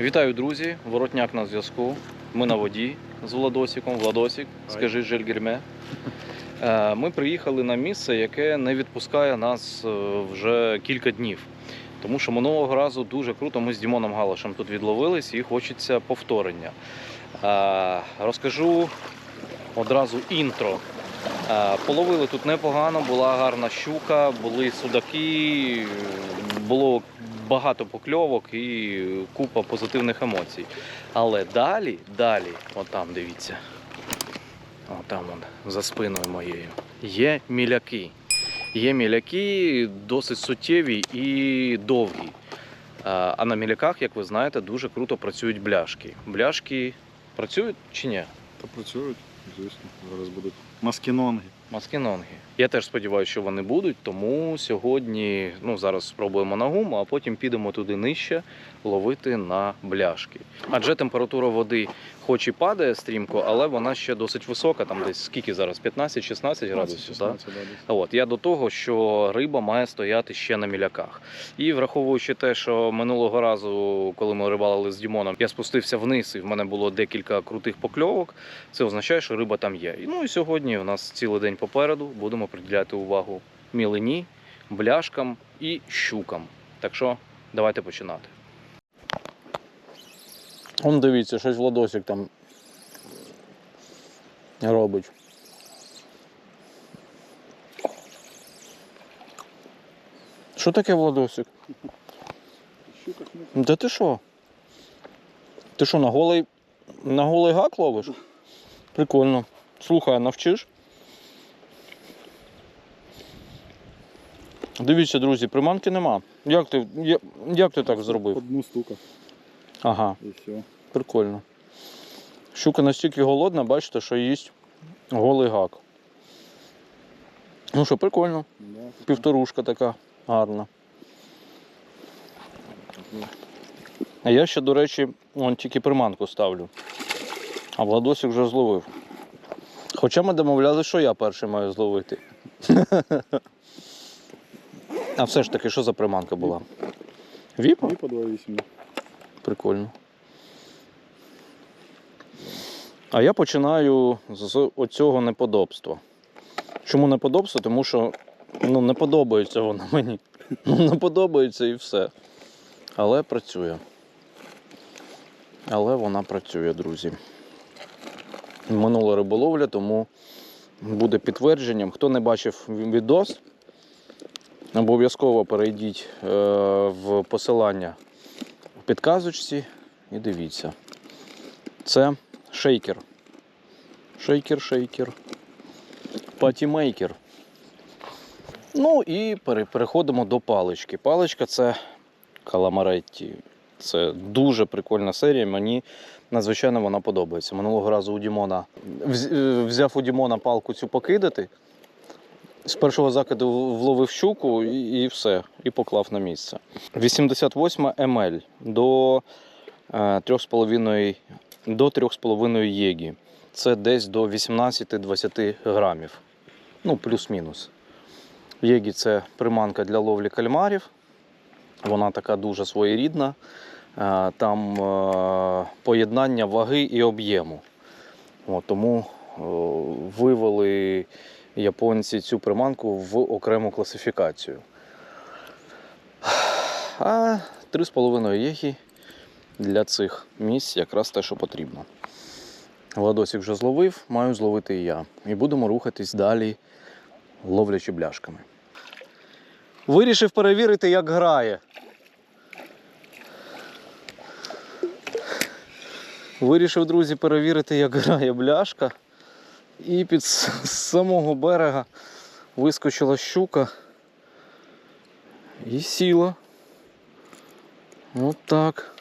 Вітаю, друзі! Воротняк на зв'язку. Ми на воді з Владосиком. Владосик, скажи Жельгерме. Е, Ми приїхали на місце, яке не відпускає нас е, вже кілька днів. Тому що минулого разу дуже круто ми з Дімоном Галашем тут відловились і хочеться повторення. Е, Розкажу одразу інтро. Половили тут непогано, була гарна щука, були судаки, було багато покльовок і купа позитивних емоцій. Але далі, далі, от там дивіться, от он, за спиною моєю, є міляки. Є міляки досить суттєві і довгі. А а на міляках, як ви знаєте, дуже круто працюють бляшки. Бляшки працюють чи ні? Та працюють, звісно. Зараз будуть маскінонги. Маскінонги. Я теж сподіваюся, що вони будуть, тому сьогодні ну, зараз спробуємо на гуму, а потім підемо туди нижче ловити на бляшки. Адже температура води хоч і падає стрімко, але вона ще досить висока, там десь скільки зараз? 15-16 градусів. 16 так? градусів. От я до того, що риба має стояти ще на міляках. І враховуючи те, що минулого разу, коли ми рибалили з Дімоном, я спустився вниз, і в мене було декілька крутих покльовок. Це означає, що риба там є. Ну і сьогодні у нас цілий день попереду. Будемо приділяти увагу мілині, бляшкам і щукам. Так що давайте починати. Он дивіться, щось Владосик там робить. Що таке Владосик? Да ти що? Ти що, на голий, на голий гак ловиш? Прикольно. Слухай, навчиш? Дивіться, друзі, приманки нема. Як ти, я- як ти так зробив? Одну стука Ага, і все. прикольно. Щука настільки голодна, бачите, що їсть голий гак. Ну що, прикольно. Да. Півторушка така гарна. А я ще, до речі, вон тільки приманку ставлю. А Владосик вже зловив. Хоча ми домовляли, що я перший маю зловити. А все ж таки, що за приманка була? Віпа? І по 2,8. Прикольно. А я починаю з оцього неподобства. Чому неподобство? Тому що ну, не подобається воно мені. Ну, не подобається і все. Але працює. Але вона працює, друзі. Минула риболовля, тому буде підтвердженням. Хто не бачив відос, обов'язково перейдіть е, в посилання в підказочці і дивіться. Це шейкер. Шейкер, шейкер. Патімейкер. Ну і переходимо до палички. Паличка це Каламаретті. Це дуже прикольна серія. Мені надзвичайно вона подобається. Минулого разу у Дімона е, взяв у Дімона палку цю покидати. З першого закиду вловив щуку і, все, і поклав на місце. 88 МЛ до е, 3,5 до 3,5 єгі. Це десь до 18-20 грамів. Ну, плюс-мінус. Єгі це приманка для ловлі кальмарів. Вона така дуже своєрідна. Е, Там е, поєднання ваги і об'єму. Тому е, вивели японці цю приманку в окрему класифікацію. А 3,5 єгі для цих місць якраз те, що потрібно. Владосик вже зловив, маю зловити і я. І будемо рухатись далі, ловлячи бляшками. Вирішив перевірити, як грає. Вирішив, друзі, перевірити, як грає бляшка. І під самого берега вискочила щука і сіла. От так.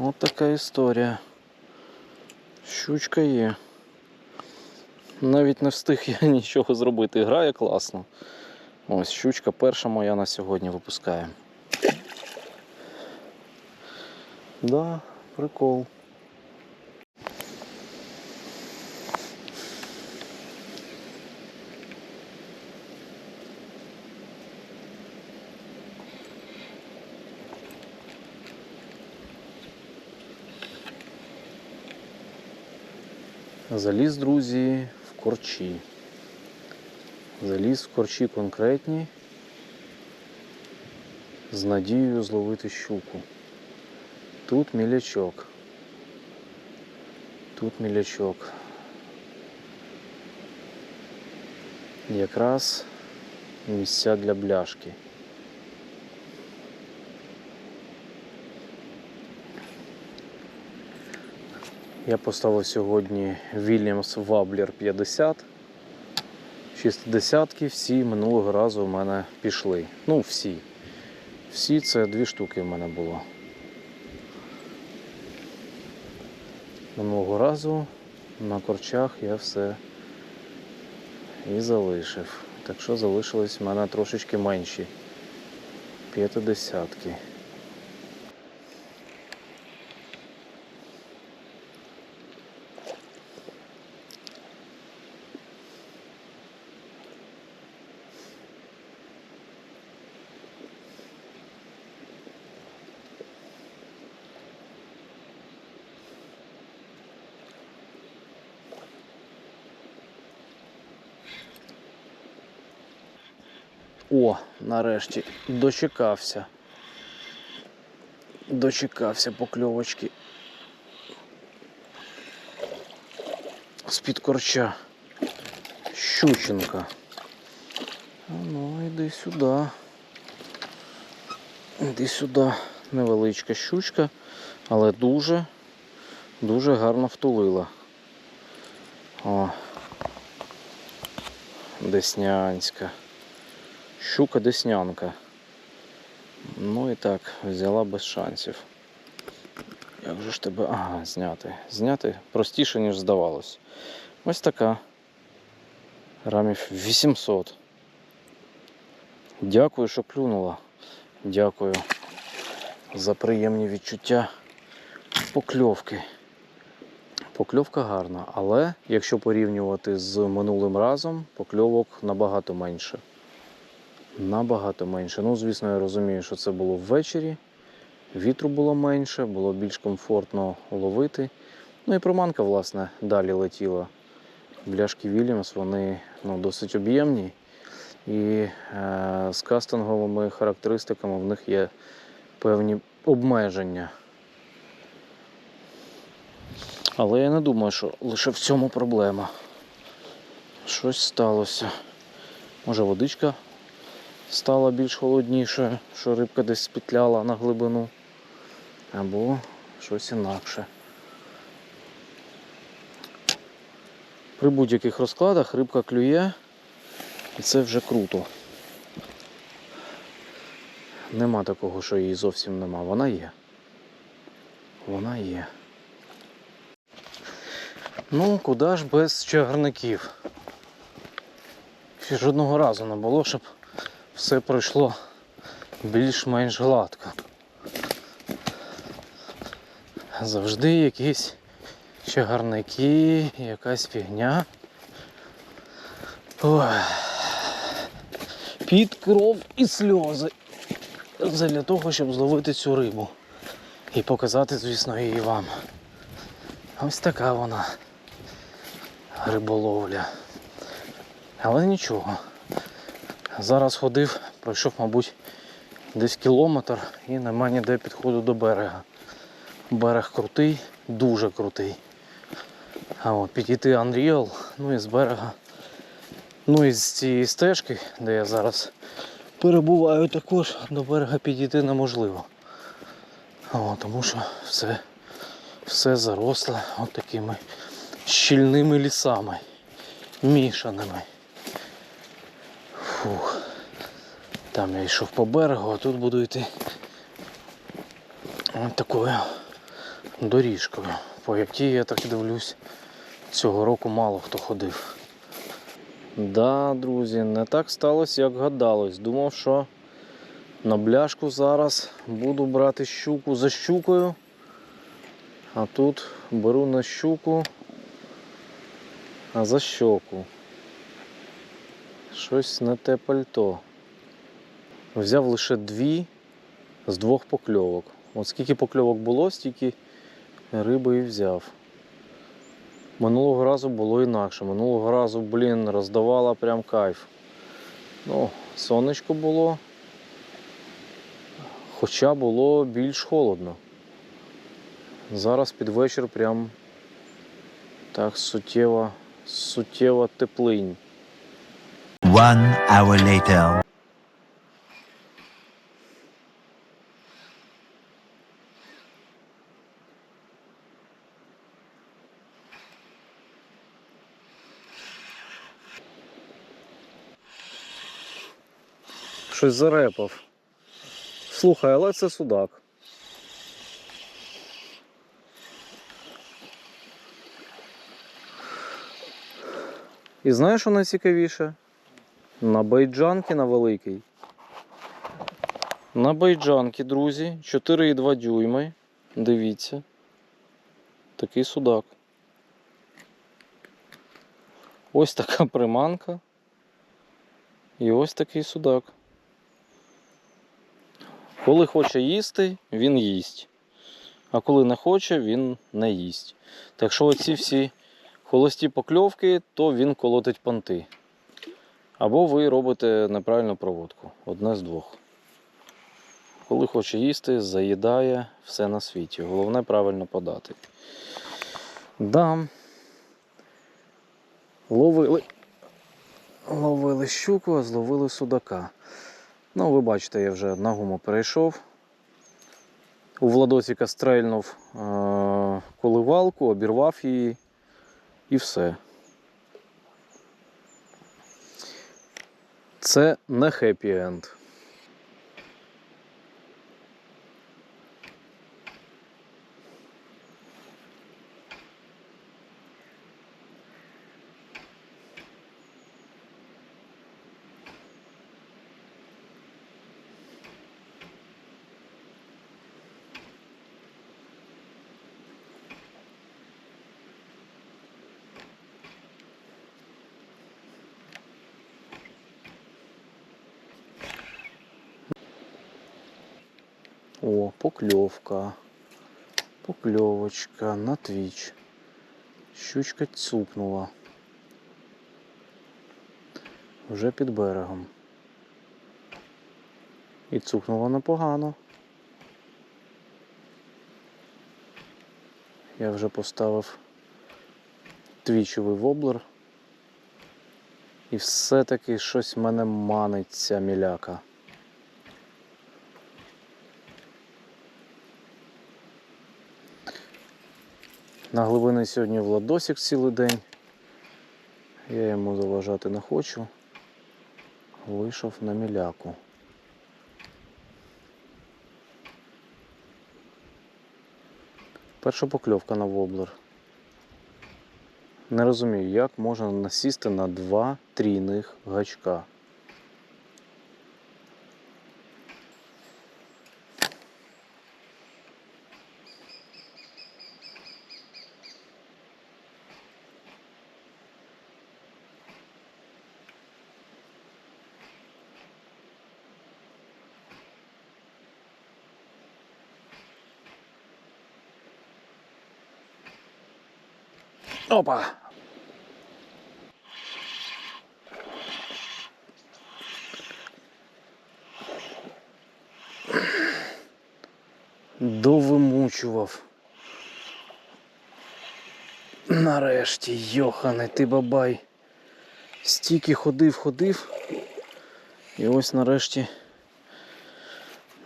От така історія. Щучка є. Навіть не встиг я нічого зробити. Грає класно. Ось щучка перша моя на сьогодні випускає. Да, прикол. Заліз, друзі, в корчі. Заліз в корчі конкретні. З надією зловити щуку. Тут мілячок. Тут мілячок. Якраз місця для бляшки. Я поставив сьогодні Williams Wobbler 50. 60-ки всі минулого разу в мене пішли. Ну, всі. Всі це дві штуки в мене було. Минулого разу на корчах я все і залишив. Так що залишились в мене трошечки менші. П'ятидесятки. О, нарешті дочекався. Дочекався покльовочки. З-під корча. Щученка. Ну, йди сюди. Іди сюди. Невеличка щучка, але дуже, дуже гарно втулила. О. Деснянська. Щука деснянка. Ну і так, взяла без шансів. Як же ж тебе. Ага, зняти. Зняти простіше, ніж здавалось. Ось така. Рамів 800. Дякую, що клюнула. Дякую за приємні відчуття покльовки. Покльовка гарна, але якщо порівнювати з минулим разом, покльовок набагато менше. Набагато менше. Ну, звісно, я розумію, що це було ввечері. Вітру було менше, було більш комфортно ловити. Ну і приманка, власне, далі летіла. Бляшки Вільямс, вони ну, досить об'ємні. І е, з кастинговими характеристиками в них є певні обмеження. Але я не думаю, що лише в цьому проблема. Щось сталося. Може водичка стала більш холоднішою, що рибка десь спетляла на глибину. Або щось інакше. При будь-яких розкладах рибка клює, і це вже круто. Нема такого, що її зовсім нема. Вона є. Вона є. Ну, куди ж без чагарників? Ще жодного разу не було, щоб все пройшло більш-менш гладко. Завжди якісь чагарники, якась фігня. Під кров і сльози. Для того, щоб зловити цю рибу. І показати, звісно, її вам. Ось така вона риболовля. Але нічого. Зараз ходив, пройшов, мабуть, десь кілометр і нема ніде підходу до берега. Берег крутий, дуже крутий. А от підійти Unreal, ну і з берега. Ну і з цієї стежки, де я зараз перебуваю, також до берега підійти неможливо. О, тому що все, все заросле от такими щільними лісами, мішаними. Фух. Там я йшов по берегу, а тут буду йти от такою доріжкою, по якій я так дивлюсь, цього року мало хто ходив. Да, друзі, не так сталося, як гадалось. Думав, що на бляшку зараз буду брати щуку за щукою. А тут беру на щуку, а за щоку. Щось не те пальто. Взяв лише дві з двох покльовок. От скільки покльовок було, стільки риби і взяв. Минулого разу було інакше. Минулого разу, блін, роздавала прям кайф. Ну, сонечко було. Хоча було більш холодно. Зараз під вечір прям так суттєво, суттєво теплинь. One hour later. Щось зарепав. Слухай, але це судак. І знаєш, що найцікавіше? На байджанки на великий. На байджанки, друзі, 4,2 дюйми. Дивіться. Такий судак. Ось така приманка. І ось такий судак. Коли хоче їсти, він їсть. А коли не хоче, він не їсть. Так що оці всі холості покльовки, то він колотить понти. Або ви робите неправильну проводку. Одне з двох. Коли хоче їсти, заїдає все на світі. Головне правильно подати. Да. Ловили. Ловили щуку, а зловили судака. Ну, ви бачите, я вже на гуму перейшов. У Владосіка стрельнув е- коливалку, обірвав її і все. Це не хеппі енд. О, покльовка. Покльовочка на твіч. Щучка цупнула. Вже під берегом. І цукнула непогано. Я вже поставив твічовий воблер. І все-таки щось в мене манить ця міляка. На глибини сьогодні Владосик цілий день. Я йому заважати не хочу. Вийшов на міляку. Перша покльовка на воблер. Не розумію, як можна насісти на два трійних гачка. Опа! Довимучував. Нарешті, Йохане, ти бабай. Стільки ходив, ходив. І ось нарешті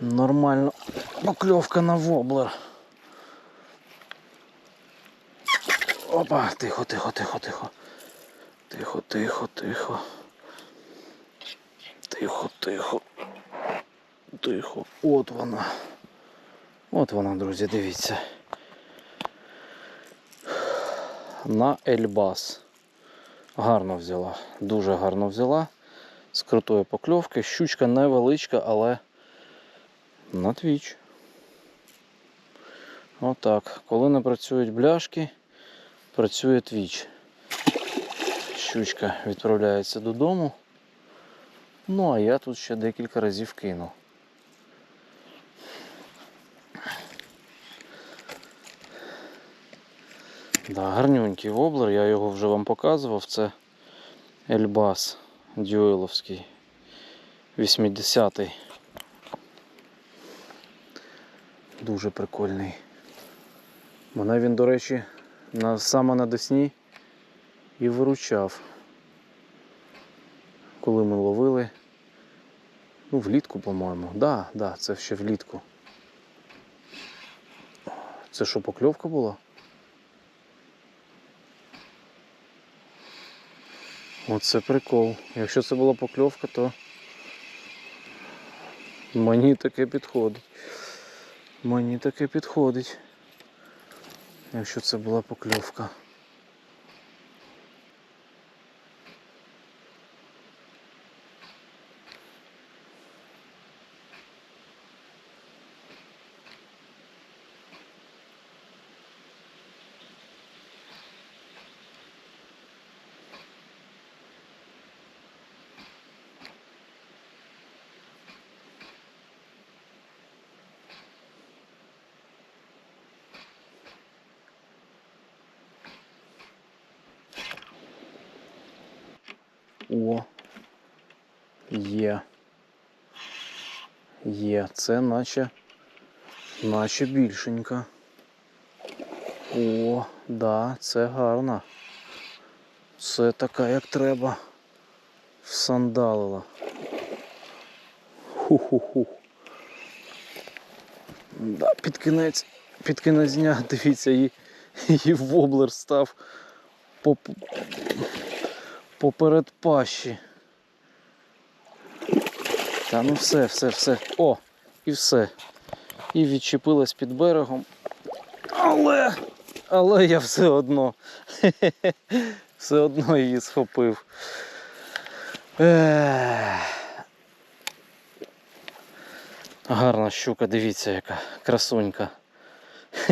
нормально покльовка на воблер. Опа, тихо, тихо, тихо, тихо. Тихо, тихо, тихо. Тихо, тихо. Тихо. От вона. От вона, друзі, дивіться. На Ельбас. Гарно взяла. Дуже гарно взяла. З крутої покльовки. Щучка невеличка, але на твіч. Отак. Коли не працюють бляшки, працює твіч. Щучка відправляється додому. Ну, а я тут ще декілька разів кину. Да, гарнюнький воблер, я його вже вам показував. Це Ельбас Дюйловський. 80-й. Дуже прикольний. Мене він, до речі, саме на Десні і виручав. Коли ми ловили. Ну, влітку, по-моєму. Да, да, це ще влітку. Це що, покльовка була? Оце прикол. Якщо це була покльовка, то мені таке підходить. Мені таке підходить. Якщо це була покльовка. О. Є. Є. Це наче. Наче більшенька. О, да, це гарно. Це така, як треба. Всандалила. Ху-ху-ху. Да, під кінець, під кінець дня, дивіться, і, і воблер став по, поперед пащі. Та ну все, все, все. О, і все. І відчепилась під берегом. Але, але я все одно. Все одно її схопив. Гарна щука, дивіться, яка красунька.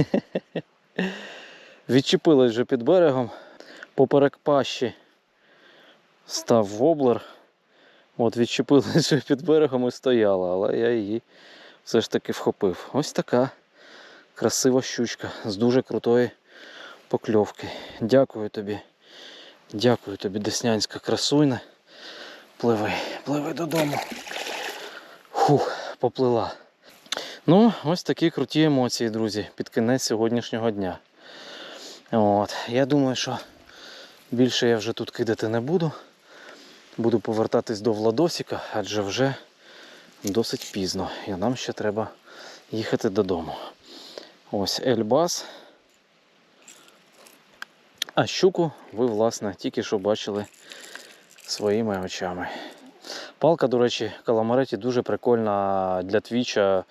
Відчепилась вже під берегом. Поперек пащі став воблер. От відчепилась вже під берегом і стояла, але я її все ж таки вхопив. Ось така красива щучка з дуже крутої покльовки. Дякую тобі. Дякую тобі, Деснянська красуйна. Пливи, пливи додому. Фух, поплила. Ну, ось такі круті емоції, друзі, під кінець сьогоднішнього дня. От. Я думаю, що більше я вже тут кидати не буду. Буду повертатись до Владосіка, адже вже досить пізно. І нам ще треба їхати додому. Ось Ельбас. А щуку ви, власне, тільки що бачили своїми очами. Палка, до речі, каламареті дуже прикольна для твіча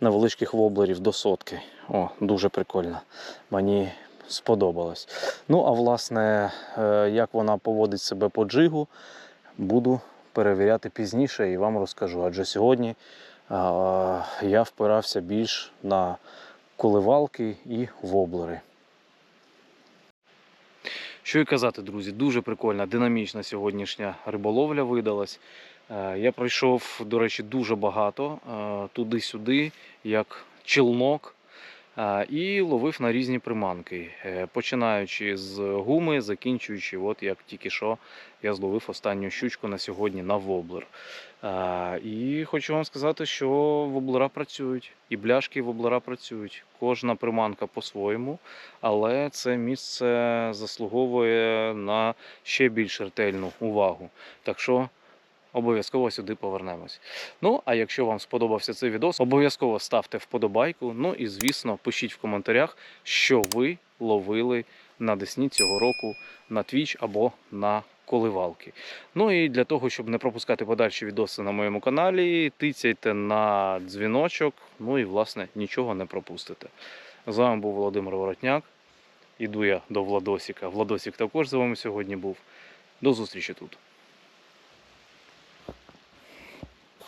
невеличких воблерів до сотки. О, дуже прикольна. Мені сподобалось. Ну, а власне, е, як вона поводить себе по джигу, буду перевіряти пізніше і вам розкажу. Адже сьогодні е, я впирався більш на коливалки і воблери. Що і казати, друзі, дуже прикольна, динамічна сьогоднішня риболовля видалась. Е, Я пройшов, до речі, дуже багато е, туди-сюди, як челнок, і ловив на різні приманки, Е, починаючи з гуми, закінчуючи, от як тільки що я зловив останню щучку на сьогодні на воблер. І хочу вам сказати, що воблера працюють, і бляшки воблера працюють. Кожна приманка по-своєму, але це місце заслуговує на ще більш ретельну увагу. Так що обов'язково сюди повернемось. Ну, а якщо вам сподобався цей відос, обов'язково ставте вподобайку. Ну і звісно, пишіть в коментарях, що ви ловили на Десні цього року на Twitch або на коливалки. Ну і для того, щоб не пропускати подальші відоси на моєму каналі, тицяйте на дзвіночок, ну і власне нічого не пропустите. З вами був Володимир Воротняк. Іду я до Владосіка. Владосік також з вами сьогодні був. До зустрічі тут.